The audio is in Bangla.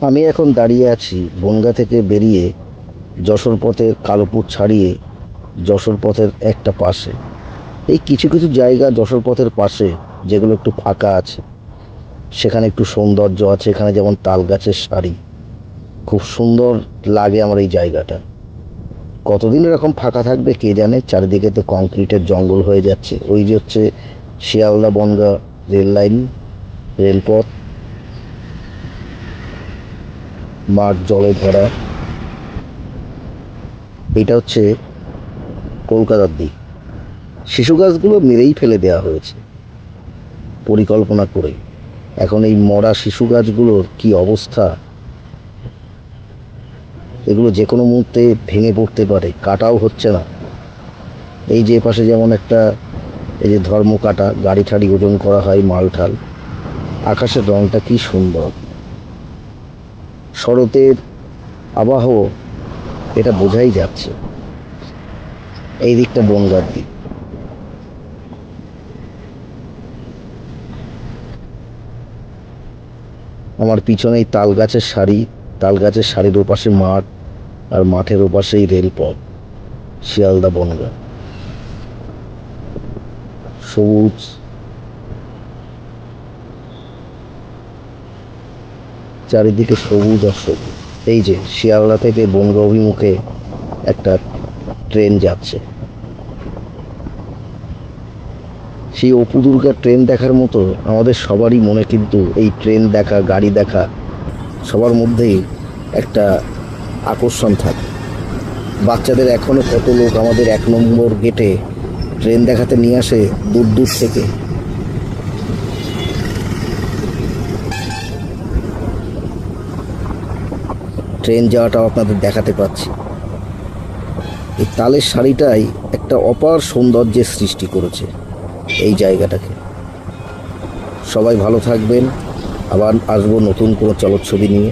আমি এখন দাঁড়িয়ে আছি বনগা থেকে বেরিয়ে যশোর পথের কালোপুর ছাড়িয়ে যশোর পথের একটা পাশে। এই কিছু কিছু জায়গা যশোর পথের পাশে, যেগুলো একটু ফাঁকা আছে। সেখানে একটু সৌন্দর্য আছে, এখানে যেমন তাল গাছের শাড়ি খুব সুন্দর লাগে আমার এই জায়গাটা। কতদিন এরকম ফাঁকা থাকবে কে জানে? চারিদিকে তো কংক্রিটের জঙ্গল হয়ে যাচ্ছে। ওই যে হচ্ছে শিয়ালদা বনগা রেল লাইন, রেলপথ। মাঠ, জলে ভরা। এটা হচ্ছে কলকাতার দিক। শিশু গাছগুলো মেরেই ফেলে দেওয়া হয়েছে। পরিকল্পনা করে। এখন এই মরা শিশু গাছগুলোর কি অবস্থা? এগুলো যে কোনো মুহূর্তে ভেঙে পড়তে পারে, কাটাও হচ্ছে না। এই যে পাশে যেমন একটা, এই যে ধর্ম কাটা গাড়ি ঠাড়ি ওজন করা হয় মাল ঠাল আকাশের রংটা কি সুন্দর। শরতের আবাহ, এটা বোঝাই যাচ্ছে। এই দিকটা বনগার দিক। আমার পিছনেই তাল গাছের শাড়ি তাল গাছের শাড়ির ওপাশে মাঠ, আর মাঠের ওপাশেই রেলপথ শিয়ালদা বনগা সবুজ চারিদিকে সবুজ আর সবুজ। এই যে, শিয়ালদা থেকে বনগা অভিমুখে একটা ট্রেন যাচ্ছে। সেই অপু দুর্গার ট্রেন দেখার মতো আমাদের সবারই মনে, কিন্তু এই ট্রেন দেখা, গাড়ি দেখা, সবার মধ্যেই একটা আকর্ষণ থাকে। বাচ্চাদের এখনও কত লোক আমাদের এক নম্বর গেটে ট্রেন দেখাতে নিয়ে আসে দূর দূর থেকে। ট্রেন যাওয়াটাও আপনাদের দেখাতে পাচ্ছি। এই তালের শাড়িটাই একটা অপার সৌন্দর্যের সৃষ্টি করেছে এই জায়গাটাকে। সবাই ভালো থাকবেন, আবার আসব নতুন কোনো চলচ্ছবি নিয়ে।